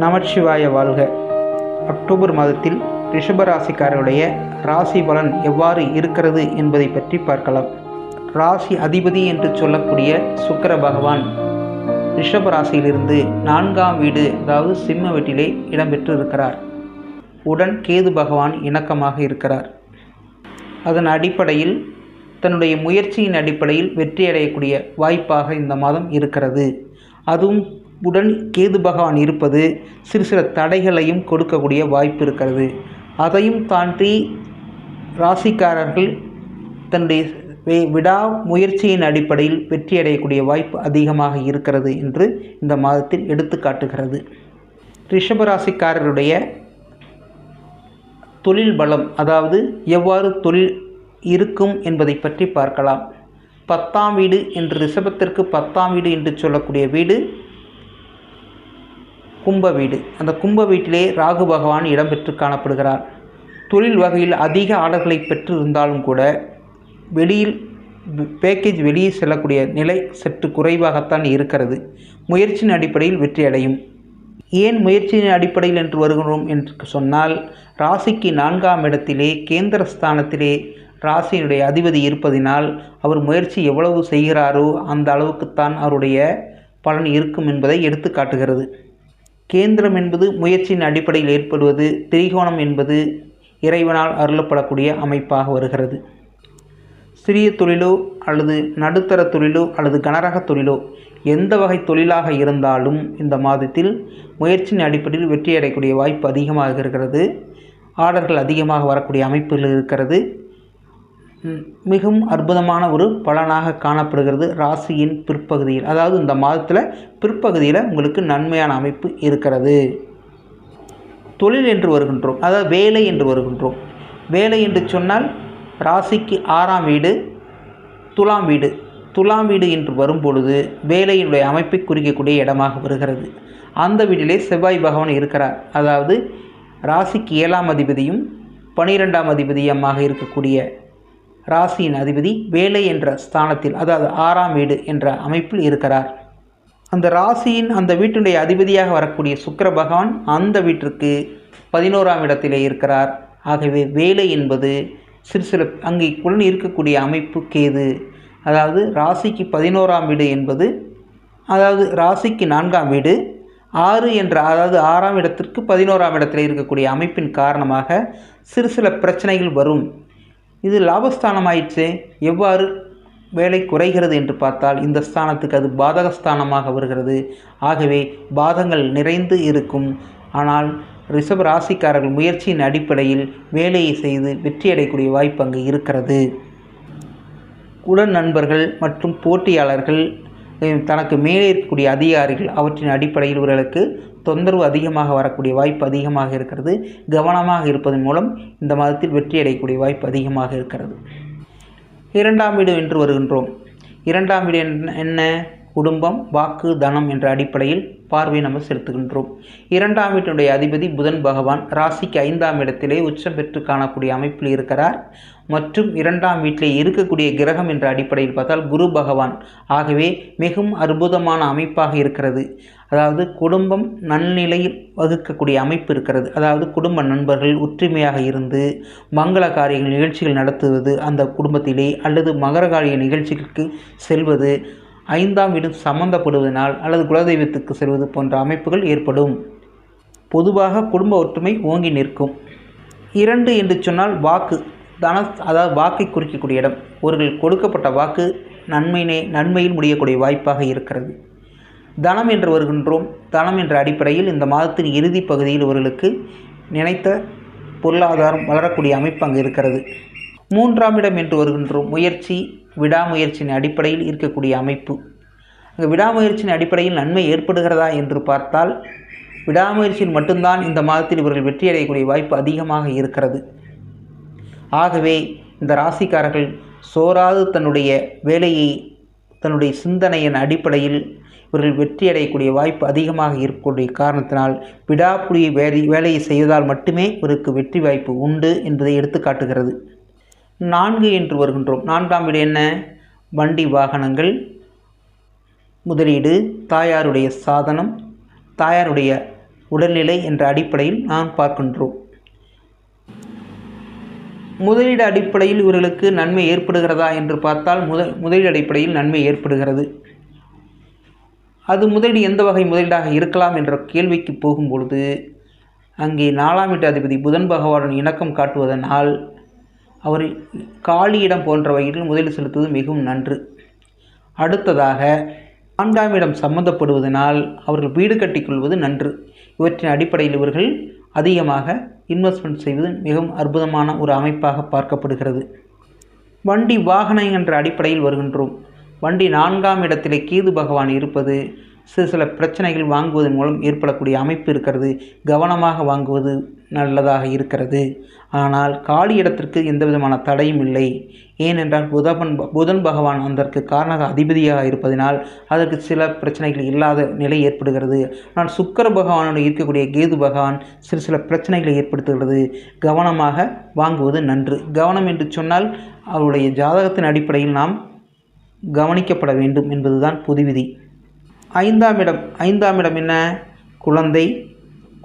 நமச்சிவாய வாழ்க. அக்டோபர் மாதத்தில் ரிஷபராசிக்காரருடைய ராசி பலன் எவ்வாறு இருக்கிறது என்பதை பற்றி பார்க்கலாம். ராசி அதிபதி என்று சொல்லக்கூடிய சுக்கர பகவான் ரிஷப ராசியிலிருந்து நான்காம் வீடு அதாவது சிம்ம வீட்டிலே இடம்பெற்று இருக்கிறார் உடன் கேது பகவான் இணக்கமாக இருக்கிறார். அதன் அடிப்படையில் தன்னுடைய முயற்சியின் அடிப்படையில் வெற்றி அடையக்கூடிய வாய்ப்பாக இந்த மாதம் இருக்கிறது. அதுவும் உடன் கேது பகவான் இருப்பது சிறு சில தடைகளையும் கொடுக்கக்கூடிய வாய்ப்பு இருக்கிறது. அதையும் தாண்டி ராசிக்காரர்கள் தன்னுடைய வே- விடா முயற்சியின் அடிப்படையில் வெற்றி அடையக்கூடிய வாய்ப்பு அதிகமாக இருக்கிறது என்று இந்த மாதத்தில் எடுத்து காட்டுகிறது. ரிஷபராசிக்காரருடைய தொழில் பலம் அதாவது எவ்வாறு தொழில் இருக்கும் என்பதை பற்றி பார்க்கலாம். பத்தாம் வீடு என்று ரிஷபத்திற்கு பத்தாம் வீடு என்று சொல்லக்கூடிய வீடு கும்ப வீடு. அந்த கும்ப வீட்டிலே ராகு பகவான் இடம்பெற்று காணப்படுகிறார். தொழில் வகையில் அதிக ஆர்டர்களை பெற்று இருந்தாலும் கூட வெளியில் பேக்கேஜ் வெளியே செல்லக்கூடிய நிலை சற்று குறைவாகத்தான் இருக்கிறது. முயற்சியின் அடிப்படையில் வெற்றி அடையும். ஏன் முயற்சியின் அடிப்படையில் என்று வருகிறோம் என்று சொன்னால் ராசிக்கு நான்காம் இடத்திலே கேந்திர ஸ்தானத்திலே ராசியினுடைய அதிபதி இருப்பதினால் அவர் முயற்சி எவ்வளவு செய்கிறாரோ அந்த அளவுக்குத்தான் அவருடைய பலன் இருக்கும் என்பதை எடுத்து காட்டுகிறது. கேந்திரம் என்பது முயற்சியின் அடிப்படையில் ஏற்படுவது திரிகோணம் என்பது இறைவனால் அருளப்படக்கூடிய அமைப்பாக வருகிறது. சிறிய தொழிலோ அல்லது நடுத்தர தொழிலோ அல்லது கனரக தொழிலோ எந்த வகை தொழிலாக இருந்தாலும் இந்த மாதத்தில் முயற்சியின் அடிப்படையில் வெற்றியடையக்கூடிய வாய்ப்பு அதிகமாக இருக்கிறது. ஆர்டர்கள் அதிகமாக வரக்கூடிய அமைப்புகள் இருக்கிறது. மிகவும் அற்புதமான ஒரு பலனாக காணப்படுகிறது ராசியின் பிற்பகுதியில். அதாவது இந்த மாதத்தில் பிற்பகுதியில் உங்களுக்கு நன்மையான அமைப்பு இருக்கிறது. தொழில் என்று வருகின்றோம். அதாவது வேலை என்று வருகின்றோம். வேலை என்று சொன்னால் ராசிக்கு ஆறாம் வீடு துலாம் வீடு. துலாம் வீடு என்று வரும்பொழுது வேலையினுடைய அமைப்பை குறிக்கக்கூடிய இடமாக வருகிறது. அந்த வீட்டிலே செவ்வாய் பகவான் இருக்கிறார். அதாவது ராசிக்கு ஏழாம் அதிபதியும் பனிரெண்டாம் அதிபதியமாக இருக்கக்கூடிய ராசியின் அதிபதி வேலை என்ற ஸ்தானத்தில் அதாவது ஆறாம் வீடு என்ற அமைப்பில் இருக்கிறார். அந்த ராசியின் அந்த வீட்டினுடைய அதிபதியாக வரக்கூடிய சுக்கர பகவான் அந்த வீட்டிற்கு பதினோராம் இடத்திலே இருக்கிறார். ஆகவே வேலை என்பது சிறு சில அங்கே குழந்தை இருக்கக்கூடிய அமைப்பு கேது. அதாவது ராசிக்கு பதினோராம் வீடு என்பது அதாவது ராசிக்கு நான்காம் வீடு ஆறு என்ற அதாவது ஆறாம் இடத்திற்கு பதினோராம் இடத்தில் இருக்கக்கூடிய அமைப்பின் காரணமாக சிறு சில பிரச்சனைகள் வரும். இது லாபஸ்தானம் ஆயிற்றே எவ்வாறு வேலை குறைகிறது என்று பார்த்தால் இந்த ஸ்தானத்துக்கு அது பாதக ஸ்தானமாக வருகிறது. ஆகவே பாதங்கள் நிறைந்து இருக்கும். ஆனால் ரிஷப ராசிக்காரர்கள் முயற்சியின் அடிப்படையில் வேலையை செய்து வெற்றியடையக்கூடிய வாய்ப்பு அங்கு இருக்கிறது. உடன் நண்பர்கள் மற்றும் போட்டியாளர்கள் தனக்கு மேலே இருக்கக்கூடிய அதிகாரிகள் அவற்றின் அடிப்படையில் இவர்களுக்கு தொந்தரவு அதிகமாக வரக்கூடிய வாய்ப்பு அதிகமாக இருக்கிறது. கவனமாக இருப்பதன் மூலம் இந்த மாதத்தில் வெற்றி அடையக்கூடிய வாய்ப்பு அதிகமாக இருக்கிறது. இரண்டாம் வீடு என்று வருகின்றோம். இரண்டாம் வீடு என்ன- என்ன? குடும்பம் வாக்கு தனம் என்ற அடிப்படையில் பார்வை நம்ம செலுத்துகின்றோம். இரண்டாம் வீட்டினுடைய அதிபதி புதன் பகவான் ராசிக்கு ஐந்தாம் இடத்திலே உச்சம் பெற்று காணக்கூடிய அமைப்பில் இருக்கிறார். மற்றும் இரண்டாம் வீட்டிலே இருக்கக்கூடிய கிரகம் என்ற அடிப்படையில் பார்த்தால் குரு பகவான். ஆகவே மிகவும் அற்புதமான அமைப்பாக இருக்கிறது. அதாவது குடும்பம் நன்னிலையில் வகுக்கக்கூடிய அமைப்பு இருக்கிறது. அதாவது குடும்ப நண்பர்கள் ஒற்றுமையாக இருந்து மங்கள காரியங்கள் நிகழ்ச்சிகள் நடத்துவது அந்த குடும்பத்திலே அல்லது மகர காரிய நிகழ்ச்சிகளுக்கு செல்வது ஐந்தாம் வீடு சம்பந்தப்படுவதனால் அல்லது குலதெய்வத்துக்கு செல்வது போன்ற அமைப்புகள் ஏற்படும். பொதுவாக குடும்ப ஒற்றுமை ஓங்கி நிற்கும். இரண்டு என்று சொன்னால் வாக்கு தன அதாவது வாக்கை குறிக்கக்கூடிய இடம். அவர்கள் கொடுக்கப்பட்ட வாக்கு நன்மையினை நன்மையில் முடியக்கூடிய வாய்ப்பாக இருக்கிறது. தனம் என்று வருகின்றோம். தனம் என்ற அடிப்படையில் இந்த மாதத்தின் இறுதி பகுதியில் இவர்களுக்கு நினைத்த பொருளாதாரம் வளரக்கூடிய அமைப்பு அங்கு இருக்கிறது. மூன்றாம் இடம் என்று வருகின்றோம் முயற்சி விடாமுயற்சியின் அடிப்படையில் இருக்கக்கூடிய அமைப்பு. அங்கே விடாமுயற்சியின் அடிப்படையில் நன்மை ஏற்படுகிறதா என்று பார்த்தால் விடாமுயற்சியில் மட்டும்தான் இந்த மாதத்தில் இவர்கள் வெற்றி அடையக்கூடிய வாய்ப்பு அதிகமாக இருக்கிறது. ஆகவே இந்த ராசிக்காரர்கள் சோராது தன்னுடைய வேலையை தன்னுடைய சிந்தனையின் அடிப்படையில் இவர்கள் வெற்றி அடையக்கூடிய வாய்ப்பு அதிகமாக இருக்கக்கூடிய காரணத்தினால் விடாப்புடிய வேலை வேலையை செய்வதால் மட்டுமே இவருக்கு வெற்றி வாய்ப்பு உண்டு என்பதை எடுத்துக்காட்டுகிறது. நான்கு என்று வருகின்றோம். நான்காம் வீடு என்ன? வண்டி வாகனங்கள். முதலீடு தாயாருடைய சாதனம் தாயாருடைய உடல்நிலை என்ற அடிப்படையில் நாம் பார்க்கின்றோம். முதலீடு அடிப்படையில் இவர்களுக்கு நன்மை ஏற்படுகிறதா என்று பார்த்தால் முத முதலீடு அடிப்படையில் நன்மை ஏற்படுகிறது. அது முதலீடு எந்த வகை முதலீடாக இருக்கலாம் என்ற கேள்விக்கு போகும்பொழுது அங்கே நாலாம் வீட்டு அதிபதி புதன் பகவானுடன் இணக்கம் காட்டுவதனால் அவர் காலியிடம் போன்ற வகையில் முதலீடு செலுத்துவது மிகவும் நன்று. அடுத்ததாக நான்காம் இடம் சம்பந்தப்படுவதனால் அவர்கள் வீடு கட்டிக்கொள்வது நன்று. இவற்றின் அடிப்படையில் இவர்கள் அதிகமாக இன்வெஸ்ட்மெண்ட் செய்வது மிகவும் அற்புதமான ஒரு அமைப்பாக பார்க்கப்படுகிறது. வண்டி வாகனம் என்ற அடிப்படையில் வருகின்றோம். வண்டி நான்காம் இடத்திலே கீது பகவான் இருப்பது சிறு சில பிரச்சனைகள் வாங்குவதன் மூலம் ஏற்படக்கூடிய அமைப்பு இருக்கிறது. கவனமாக வாங்குவது நல்லதாக இருக்கிறது. ஆனால் காலி இடத்திற்கு எந்த விதமான தடையும் இல்லை. ஏனென்றால் புதபன் புதன் பகவான் அதற்கு காரணக அதிபதியாக இருப்பதனால் அதற்கு சில பிரச்சனைகள் இல்லாத நிலை ஏற்படுகிறது. ஆனால் சுக்கர பகவானோடு இருக்கக்கூடிய கேது பகவான் சிறு சில பிரச்சனைகளை ஏற்படுத்துகிறது. கவனமாக வாங்குவது நன்று. கவனம் என்று சொன்னால் அவருடைய ஜாதகத்தின் அடிப்படையில் நாம் கவனிக்கப்பட வேண்டும் என்பதுதான் புதுவிதி. ஐந்தாம் இடம். ஐந்தாம் இடம் என்ன? குழந்தை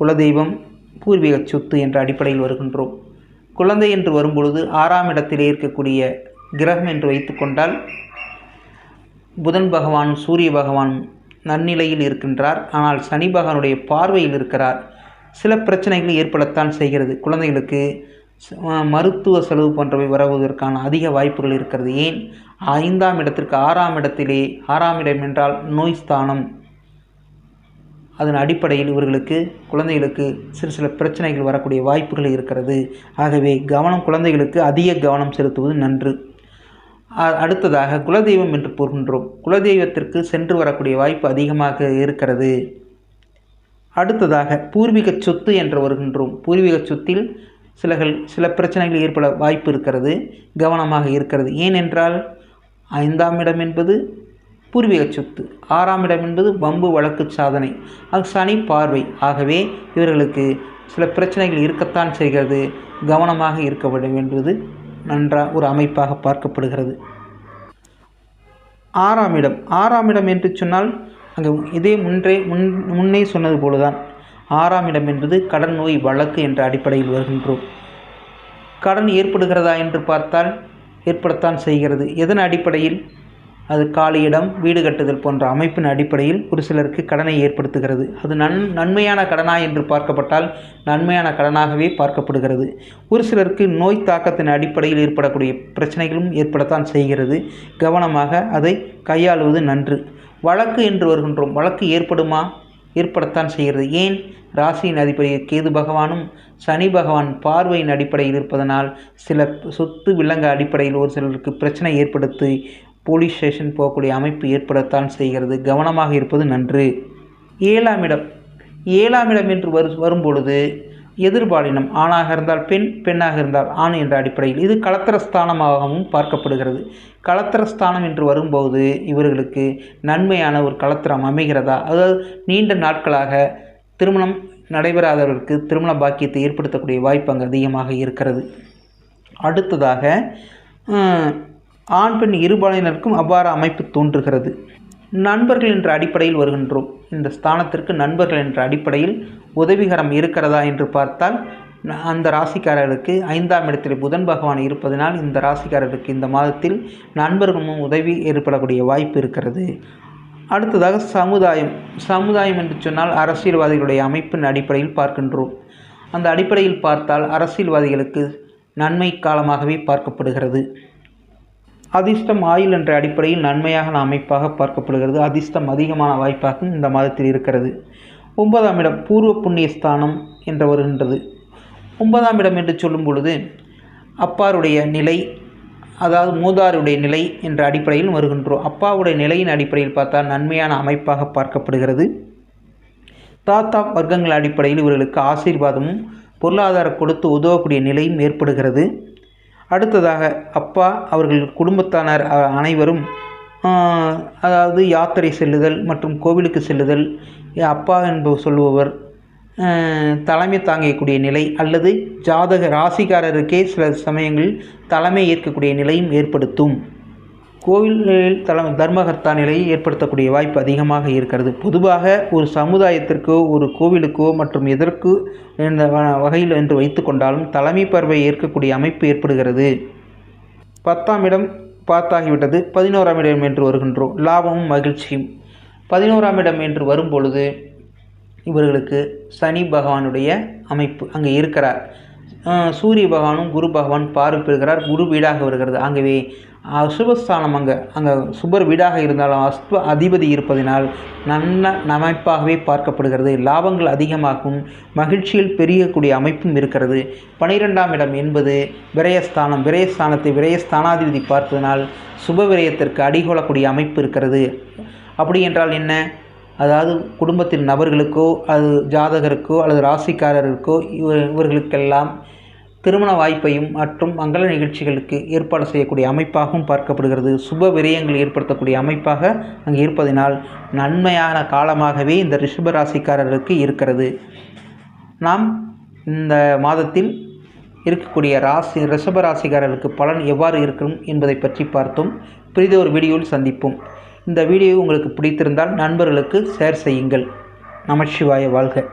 குலதெய்வம் பூர்வீக சொத்து என்ற அடிப்படையில் வருகின்றோம். குழந்தை என்று வரும்பொழுது ஆறாம் இடத்திலே இருக்கக்கூடிய கிரகம் என்று வைத்துக்கொண்டால் புதன் பகவான் சூரிய பகவான் நன்னிலையில் இருக்கின்றார். ஆனால் சனி பகவானுடைய பார்வையில் இருக்கிறார். சில பிரச்சனைகள் ஏற்படத்தான் செய்கிறது. குழந்தைகளுக்கு மருத்துவ செலவு போன்றவை வரவதற்கான அதிக வாய்ப்புகள் இருக்கிறது. ஏன்? ஐந்தாம் இடத்திற்கு ஆறாம் இடத்திலே ஆறாம் இடம் என்றால் நோய் ஸ்தானம். அதன் அடிப்படையில் இவர்களுக்கு குழந்தைகளுக்கு சிறு சில பிரச்சனைகள் வரக்கூடிய வாய்ப்புகள் இருக்கிறது. ஆகவே கவனம் குழந்தைகளுக்கு அதிக கவனம் செலுத்துவது நன்று. அடுத்ததாக குலதெய்வம் என்று கூறுகின்றோம் குலதெய்வத்திற்கு சென்று வரக்கூடிய வாய்ப்பு அதிகமாக இருக்கிறது. அடுத்ததாக பூர்வீக சொத்து என்று வருகின்றோம். பூர்வீக சொத்தில் சிலகள் சில பிரச்சனைகள் ஏற்பட வாய்ப்பு இருக்கிறது கவனமாக இருக்கிறது. ஏனென்றால் ஐந்தாம் இடம் என்பது பூர்வீக சொத்து ஆறாம் இடம் என்பது வம்பு வழக்கு சாதனை அது சனி பார்வை. ஆகவே இவர்களுக்கு சில பிரச்சனைகள் இருக்கத்தான் செய்கிறது. கவனமாக இருக்க வேண்டுவது நன்றாக ஒரு அமைப்பாக பார்க்கப்படுகிறது. ஆறாம் இடம். ஆறாம் இடம் என்று சொன்னால் அங்கே இதே முன்றே முன் முன்னே சொன்னது போலதான். ஆறாம் இடம் என்பது கடன் நோய் வழக்கு என்ற அடிப்படையில் வருகின்றோம். கடன் ஏற்படுகிறதா என்று பார்த்தால் ஏற்படத்தான் செய்கிறது. எதன் அடிப்படையில்? அது காலியிடம் வீடு கட்டுதல் போன்ற அமைப்பின் அடிப்படையில் ஒரு சிலருக்கு கடனை ஏற்படுத்துகிறது. அது நன் நன்மையான கடனா என்று பார்க்கப்பட்டால் நன்மையான கடனாகவே பார்க்கப்படுகிறது. ஒரு சிலருக்கு நோய் தாக்கத்தின் அடிப்படையில் ஏற்படக்கூடிய பிரச்சனைகளும் ஏற்படத்தான் செய்கிறது. கவனமாக அதை கையாளுவது நன்று. வழக்கு என்று வருகின்றோம். வழக்கு ஏற்படுமா? ஏற்படத்தான் செய்கிறது. ஏன்? ராசியின் அதிபதி கேது பகவானும் சனி பகவான் பார்வையின் அடிப்படையில் இருப்பதனால் சில சொத்து விலங்கு அடிப்படையில் ஒரு சிலருக்கு பிரச்சனை ஏற்படுத்தி போலீஸ் ஸ்டேஷன் போகக்கூடிய அமைப்பு ஏற்படத்தான் செய்கிறது. கவனமாக இருப்பது நன்று. ஏழாம் இடம். ஏழாம் இடம் என்று வரு வரும்பொழுது எதிர்பாலினம் ஆணாக இருந்தால் பெண் பெண்ணாக இருந்தால் ஆண் என்ற அடிப்படையில். இது கலத்திரஸ்தானமாகவும் பார்க்கப்படுகிறது. கலத்திரஸ்தானம் என்று வரும்போது இவர்களுக்கு நன்மையான ஒரு கலத்திரம் அமைகிறதா? அதாவது நீண்ட நாட்களாக திருமணம் நடைபெறாதவர்களுக்கு திருமண பாக்கியத்தை ஏற்படுத்தக்கூடிய வாய்ப்பு அங்கு அதிகமாக இருக்கிறது. அடுத்ததாக ஆண் பெண் இருபாலினருக்கும் அவ்வாறு அமைப்பு தோன்றுகிறது. நண்பர்கள் என்ற அடிப்படையில் வருகின்றோம். இந்த ஸ்தானத்திற்கு நண்பர்கள் என்ற அடிப்படையில் உதவிகரம் இருக்கிறதா என்று பார்த்தால் அந்த ராசிக்காரர்களுக்கு ஐந்தாம் இடத்தில் புதன் பகவான் இருப்பதனால் இந்த ராசிக்காரர்களுக்கு இந்த மாதத்தில் நண்பர்களும் உதவி ஏற்படக்கூடிய வாய்ப்பு இருக்கிறது. அடுத்ததாக சமுதாயம். சமுதாயம் என்று சொன்னால் அரசியல்வாதிகளுடைய அமைப்பின் அடிப்படையில் பார்க்கின்றோம். அந்த அடிப்படையில் பார்த்தால் அரசியல்வாதிகளுக்கு நன்மை காலமாகவே பார்க்கப்படுகிறது. அதிர்ஷ்டம் ஆயுள் என்ற அடிப்படையில் நன்மையான அமைப்பாக பார்க்கப்படுகிறது. அதிர்ஷ்டம் அதிகமான வாய்ப்பாகவும் இந்த மாதத்தில் இருக்கிறது. ஒன்பதாம் இடம் பூர்வ புண்ணிய ஸ்தானம் என்று வருகின்றது. ஒன்பதாம் இடம் என்று சொல்லும் பொழுது அப்பாருடைய நிலை அதாவது மூதாருடைய நிலை என்ற அடிப்படையில் வருகின்றோம். அப்பாவுடைய நிலையின் அடிப்படையில் பார்த்தால் நன்மையான அமைப்பாக பார்க்கப்படுகிறது. தாத்தா வர்க்கங்கள் அடிப்படையில் இவர்களுக்கு ஆசீர்வாதமும் பொருளாதார கொடுத்து உதவக்கூடிய நிலையும் ஏற்படுகிறது. அடுத்ததாக அப்பா அவர்கள் குடும்பத்தானர் அனைவரும் அதாவது யாத்திரை செல்லுதல் மற்றும் கோவிலுக்கு செல்லுதல் அப்பா என்பவர் சொல்லுபவர் தலைமை தாங்கக்கூடிய நிலை அல்லது ஜாதக ராசிக்காரருக்கே சில சமயங்களில் தலைமை ஏற்கக்கூடிய நிலையும் ஏற்படுத்தும். கோவில்களில் தல தர்மகர்த்தா நிலையை ஏற்படுத்தக்கூடிய வாய்ப்பு அதிகமாக இருக்கிறது. பொதுவாக ஒரு சமுதாயத்திற்கோ ஒரு கோவிலுக்கோ மற்றும் எதற்கு இந்த வகையில் என்று வைத்துக்கொண்டாலும் தலைமை பார்வை ஏற்கக்கூடிய அமைப்பு ஏற்படுகிறது. பத்தாம் இடம் பார்த்தாகிவிட்டது. பதினோராம் இடம் என்று வருகின்றோம். லாபமும் மகிழ்ச்சியும். பதினோராம் இடம் என்று வரும் பொழுது இவர்களுக்கு சனி பகவானுடைய அமைப்பு அங்கே இருக்கிறார். சூரிய பகவானும் குரு பகவான் பார்வை பெறுகிறார் குரு வீடாக வருகிறது. ஆகவே அசுபஸ்தானம் அங்கே அங்கே சுபர் வீடாக இருந்தாலும் அஸ்வ அதிபதி இருப்பதினால் நல்ல அமைப்பாகவே பார்க்கப்படுகிறது. லாபங்கள் அதிகமாகும் மகிழ்ச்சியில் பெருகக்கூடிய அமைப்பும் இருக்கிறது. பனிரெண்டாம் இடம் என்பது விரயஸ்தானம். விரயஸ்தானத்தை விரயஸ்தானாதிபதி பார்ப்பதனால் சுப விரயத்திற்கு அடிகொள்ளக்கூடிய அமைப்பு இருக்கிறது. அப்படி என்றால் என்ன? அதாவது குடும்பத்தின் நபர்களுக்கோ அது ஜாதகருக்கோ அல்லது ராசிக்காரருக்கோ இவர் இவர்களுக்கெல்லாம் திருமண வாய்ப்பையும் மற்றும் மங்கள நிகழ்ச்சிகளுக்கு ஏற்பாடு செய்யக்கூடிய அமைப்பாகவும் பார்க்கப்படுகிறது. சுப விரயங்கள் ஏற்படுத்தக்கூடிய அமைப்பாக அங்கு இருப்பதினால் நன்மையான காலமாகவே இந்த ரிஷப ராசிக்காரருக்கு இருக்கிறது. நாம் இந்த மாதத்தில் இருக்கக்கூடிய ராசி ரிஷப ராசிக்காரர்களுக்கு பலன் எவ்வாறு இருக்கும் என்பதை பற்றி பார்த்தோம். பிரித ஒரு வீடியோவில் சந்திப்போம். இந்த வீடியோ உங்களுக்கு பிடித்திருந்தால் நண்பர்களுக்கு ஷேர் செய்யுங்கள். நமச்சிவாய வாழ்க.